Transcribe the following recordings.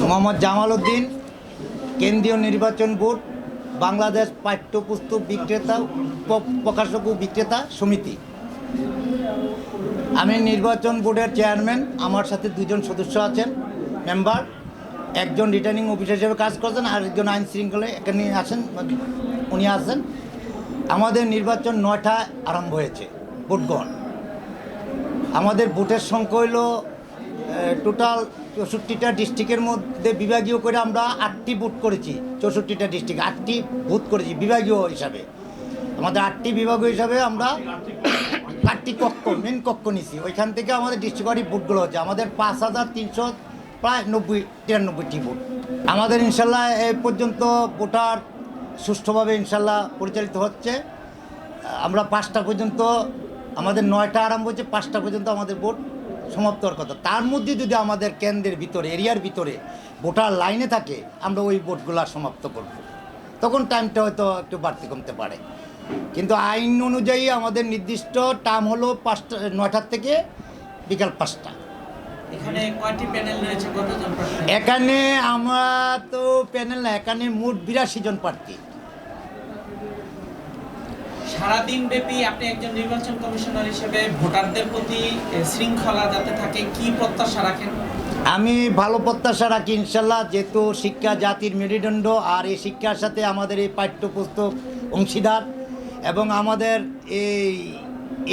মোহাম্মদ জামাল উদ্দিন, কেন্দ্রীয় নির্বাচন বোর্ড, বাংলাদেশ পাঠ্যপুস্তক বিক্রেতা প্রকাশক বিক্রেতা সমিতি। আমি নির্বাচন বোর্ডের চেয়ারম্যান, আমার সাথে দুজন সদস্য আছেন, মেম্বার। একজন রিটার্নিং অফিসার হিসেবে কাজ করছেন আর একজন আইন শৃঙ্খলায় এখানে আসেন উনি আছেন। আমাদের নির্বাচন নয়টা আরম্ভ হয়েছে ভোট গ্রহণ আমাদের ভোটের সংখ্যা হইল টোটাল চৌষট্টিটা ডিস্ট্রিক্টের মধ্যে বিভাগীয় করে আমরা আটটি বুথ করেছি, চৌষট্টিটা ডিস্ট্রিক্ট, আটটি বুথ করেছি বিভাগীয় হিসাবে। আমাদের আটটি বিভাগীয় হিসাবে আমরা আটটি কক্ষ মেন কক্ষ নিছি। ওইখান থেকে আমাদের ডিস্ট্রিক্টওয়ারি বুথগুলো হচ্ছে আমাদের পাঁচ হাজার তিনশো প্রায় নব্বই, তিরানব্বইটি বুথ। আমাদের ইনশাল্লাহ এ পর্যন্ত ভোটার সুষ্ঠুভাবে ইনশাল্লাহ পরিচালিত হচ্ছে। আমরা পাঁচটা পর্যন্ত, আমাদের নয়টা আরম্ভ হচ্ছে, পাঁচটা পর্যন্ত আমাদের ভোট। সমাপ্ত হওয়ার কথা তার মধ্যে যদি আমাদের কেন্দ্রের ভিতরে এরিয়ার ভিতরে ভোটার লাইনে থাকে আমরা ওই ভোটগুলো সমাপ্ত করব। তখন টাইমটা হয়তো একটু বাড়তি কমতে পারে। কিন্তু আইন অনুযায়ী আমাদের নির্দিষ্ট টাইম হলো পাঁচটা নয়টার থেকে বিকাল পাঁচটা। এখানে আমরা তো প্যানেল না এখানে মোট বিরাশি জন প্রার্থী। সারাদিন ব্যাপী আপনি একজন নির্বাচন কমিশনার হিসেবে ভোটারদের প্রতি শৃঙ্খলা যাতে থাকে, কি প্রত্যাশা রাখেন? আমি ভালো প্রত্যাশা রাখি, ইনশাল্লাহ। যেহেতু শিক্ষা, জাতির মেরুদণ্ড, আর এই শিক্ষার সাথে আমাদের এই পাঠ্যপুস্তক অংশীদার এবং আমাদের এই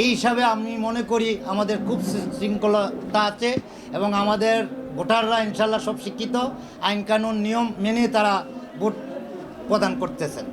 এই হিসাবে আমি মনে করি আমাদের খুব শৃঙ্খলতা আছে এবং আমাদের ভোটাররা ইনশাল্লাহ সব শিক্ষিত। আইন কানুন, নিয়ম মেনে তারা ভোট প্রদান করতেছেন।